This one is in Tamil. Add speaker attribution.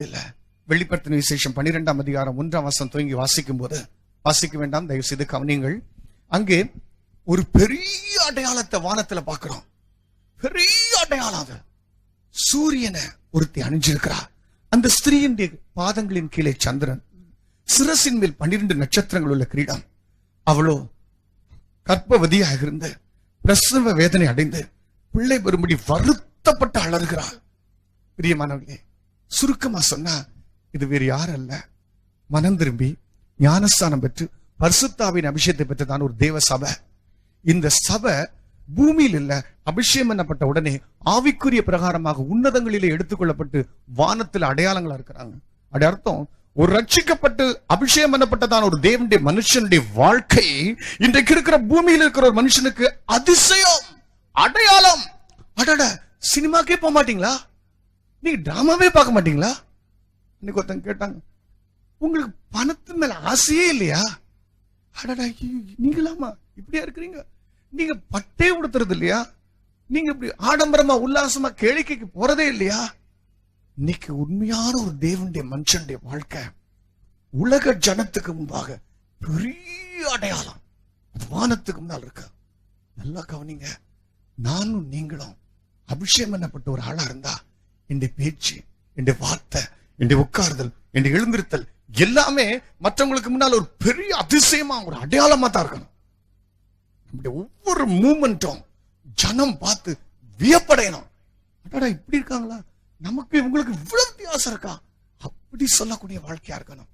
Speaker 1: இல்ல. வெளிப்படுத்தின விசேஷம் பன்னிரெண்டாம் அதிகாரம் ஒன்றாம் வசம் துவங்கி வாசிக்கும் போது வாசிக்க வேண்டாம் தயவு செய்து கவனியுங்கள் அங்கே ஒரு பெரிய அடையாளத்தை வானத்துல பாக்குறோம் பெரிய அடையாளம் அது. சூரியனை ஒருத்தி அணிஞ்சிருக்கிறா. அந்த ஸ்திரீயின் பாதங்களின் கீழே சந்திரன். சிரசின் மேல் பன்னிரண்டு நட்சத்திரங்கள் உள்ள கிரீடம். அவளோ கற்பவதியாக இருந்து பிரசவ வேதனை அடைந்து பிள்ளை வரும்படி வருத்தப்பட்டு அலறுகிறாள். பிரியமானவர்களே சுருக்கமா சொன்னா இது வேறு யார் அல்ல மனம் திரும்பி ஞானஸ்தானம் பெற்று பரிசுத்தாவின் அபிஷேகத்தை பெற்றதான ஒரு தேவ சபை. இந்த சபை பூமியில் இல்ல அபிஷேகம் பண்ணப்பட்ட உடனே ஆவிக்குரிய பிரகாரமாக உன்னதங்களிலே எடுத்துக்கொள்ளப்பட்டு வானத்தில் அடையாளங்களா இருக்கிறாங்க. அப்படி அர்த்தம் ஒரு ரட்சிக்கப்பட்டு அபிஷேகம் பண்ணப்பட்டதான ஒரு தேவனுடைய மனுஷனுடைய வாழ்க்கை இன்றைக்கு இருக்கிற பூமியில் இருக்கிற ஒரு மனுஷனுக்கு அதிசயம் அடையாளம். அடட சினிமாக்கே போக மாட்டீங்களா? நீங்க டிராமாவே பார்க்க மாட்டீங்களா? இன்னைக்கு ஒருத்தங்க கேட்டாங்க உங்களுக்கு பணத்து மேல ஆசையே இல்லையா? அடடா நீங்களாமா இப்படியா இருக்கிறீங்க? நீங்க பட்டே உடுத்துறது இல்லையா? நீங்க இப்படி ஆடம்பரமா உல்லாசமா கேளிக்கைக்கு போறதே இல்லையா? இன்னைக்கு உண்மையான ஒரு தேவனுடைய மனுஷனுடைய வாழ்க்கை உலக ஜனத்துக்கு முன்பாக பெரிய அடையாளம். வானத்துக்கு முன்னால் இருக்க? நல்லா கவனிங்க. நானும் நீங்களும் அபிஷேகம் பண்ணப்பட்ட ஒரு ஆளா இருந்தா என்னுடைய பேச்சு என்னுடைய வார்த்தை என்னுடைய உட்கார்தல் என்னுடைய எழுந்திருத்தல் எல்லாமே மற்றவங்களுக்கு முன்னால் ஒரு பெரிய அதிசயமா ஒரு அடையாளமா தான் இருக்கணும். நம்முடைய ஒவ்வொரு மூமெண்ட்டும் ஜனம் பார்த்து வியப்படையணும். அடடா இப்படி இருக்காங்களா? நமக்கு இவங்களுக்கு இவ்வளவு வித்தியாசம் இருக்கா? அப்படி சொல்லக்கூடிய வாழ்க்கையா இருக்கணும்.